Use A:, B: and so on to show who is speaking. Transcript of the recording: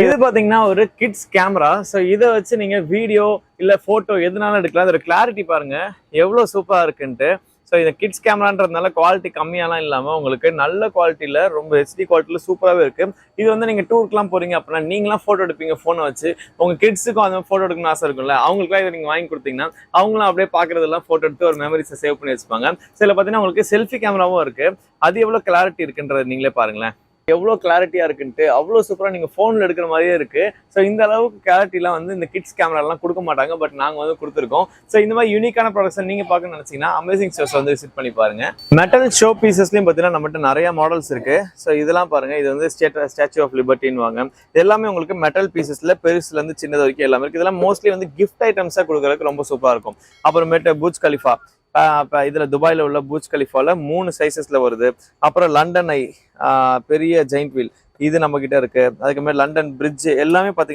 A: இது பாத்தீங்கன்னா ஒரு கிட்ஸ் கேமரா ஸோ இதை வச்சு நீங்க வீடியோ இல்ல போட்டோ எதுனாலும் எடுக்கலாம். அதோட கிளாரிட்டி பாருங்க. எவ்வளவு சூப்பரா இருக்குன்ட்டு. ஸோ இந்த கிட்ஸ் கேமரான்றதுனால குவாலிட்டி கம்மியாலாம் இல்லாமல் உங்களுக்கு நல்ல குவாலிட்டியில் ரொம்ப ஹெச்டி குவாலிட்டியில் சூப்பராகவே இருக்குது இது வந்து நீங்கள் டூருக்குலாம் போகிறீங்க அப்படின்னா நீங்களாம் ஃபோட்டோ எடுப்பீங்க ஃபோனை வச்சு. உங்கள் கிட்ஸுக்கும் அந்த ஃபோட்டோ எடுக்கணும்னு ஆசை இருக்கும்ல. அவங்களுக்குலாம் இதை நீங்கள் வாங்கி கொடுத்தீங்கன்னா அவங்களும் அப்படியே பார்க்குறதெல்லாம் ஃபோட்டோ எடுத்து ஒரு மெமரிஸை சேவ் பண்ணி வச்சுப்பாங்க. சில பார்த்தீங்கன்னா உங்களுக்கு செல்ஃபி கேமராவும் இருக்குது அது எவ்வளோ கிளாரிட்டி இருக்குன்றது நீங்களே பாருங்களேன். எவ்வளோ கிளாரிட்டியா இருக்குன்ட்டு அவ்வளோ சூப்பராக நீங்கள் ஃபோனில் எடுக்கிற மாதிரியே இருக்கு. ஸோ இந்த அளவுக்கு கிளாரிட்டிலாம் வந்து இந்த கிட்ஸ் கேமராலாம் கொடுக்க மாட்டாங்க பட் நாங்கள் வந்து கொடுத்துருக்கோம். ஸோ இந்த மாதிரி யூனிக்கான ப்ராடக்ட்ஸ் நீங்கள் பார்க்க நினச்சிங்கன்னா அமேசிங் ஸ்டோர்ஸ் வந்து விசிட் பண்ணி பாருங்க. மெட்டல் ஷோ பீசஸ்லையும் பார்த்தீங்கன்னா நம்மகிட்ட நிறைய மாடல்ஸ் இருக்கு. ஸோ இதெல்லாம் பாருங்க. இது வந்து ஸ்டேட் ஸ்டாச்சு ஆஃப் லிபர்ட்டின்னு வாங்க இது எல்லாமே உங்களுக்கு மெட்டல் பீசஸ்ல பெருசுலேருந்து சின்னது வரைக்கும் எல்லாமே இருக்கு. இதெல்லாம் மோஸ்ட்லி வந்து கிஃப்ட் ஐட்டம்ஸாக கொடுக்கறதுக்கு ரொம்ப சூப்பராக இருக்கும். அப்புறமேட்டு பூஜ் கலிஃபா இப்போ இதில் துபாயில் உள்ள பூஜ் கலிஃபால மூணு சைஸஸில் வருது. அப்புறம் லண்டன் ஐ பெரிய ஜெயிண்ட் வீல் இது நம்ம கிட்ட இருக்கு. அதுக்கு மாதிரி லண்டன் பிரிட்ஜ் எல்லாமே பார்த்தீங்கன்னா